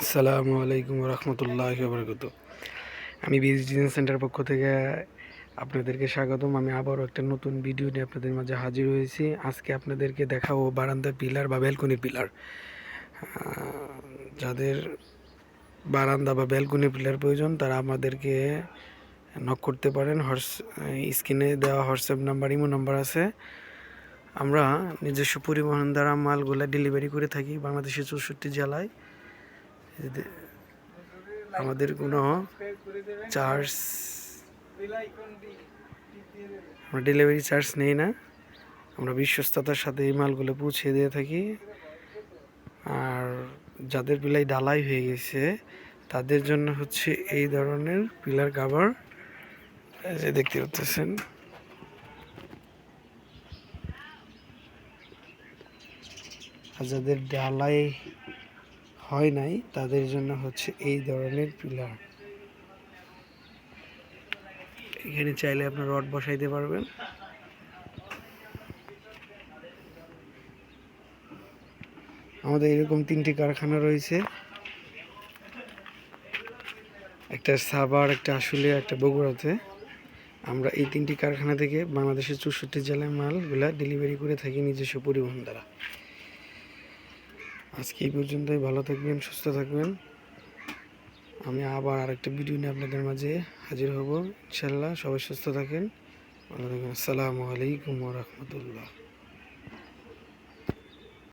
আসসালামু আলাইকুম রহমতুল্লাহ বরকত আমি বিএস ডিজাইন সেন্টার পক্ষ থেকে আপনাদেরকে স্বাগতম। আমি আবারও একটা নতুন ভিডিও নিয়ে আপনাদের মাঝে হাজির হয়েছি। আজকে আপনাদেরকে দেখাবো বারান্দা পিলার বা ব্যালকনি পিলার। যাদের বারান্দা বা ব্যালকনি পিলার প্রয়োজন, তারা আমাদেরকে নক করতে পারেন। হোয়াটস, স্ক্রিনে দেওয়া হোয়াটসঅ্যাপ নাম্বার, ইমো নাম্বার আছে। আমরা নিজস্ব পরিবহন দ্বারা মালগুলা ডেলিভারি করে থাকি বাংলাদেশের চৌষট্টি জেলায়। আমাদের কোনো চার্জ, আমরা ডেলিভারি চার্জ নেই না। আমরা বিশ্বস্ততার সাথে এই মালগুলো পৌঁছে দিয়ে থাকি। আর যাদের পিলাই ডালাই হয়ে গেছে, তাদের জন্য হচ্ছে এই ধরনের পিলার কাভার। যে দেখতে পাচ্ছেন। আর যাদের ডালাই হয় নাই, তাদের জন্য হচ্ছে এই ধরনের পিলার। এখানে চাইলে আপনার রড বসাইতে পারবেন। আমাদের এরকম তিনটি কারখানা রয়েছে। একটা সাভার, একটা আশুলিয়া, একটা বগুড়াতে। আমরা এই তিনটি কারখানা থেকে বাংলাদেশের চৌষট্টি জেলায় মালগুলা ডেলিভারি করে থাকি নিজস্ব পরিবহন দ্বারা। আজকে এই পর্যন্তই। ভালো থাকবেন, সুস্থ থাকবেন। আমি আবার আরেকটা ভিডিও নিয়ে আপনাদের মাঝে হাজির হব। ইনশাল্লাহ সবাই সুস্থ থাকেন। ভালো থাকবেন আসসালামু আলাইকুম রহমতুল্লাহ।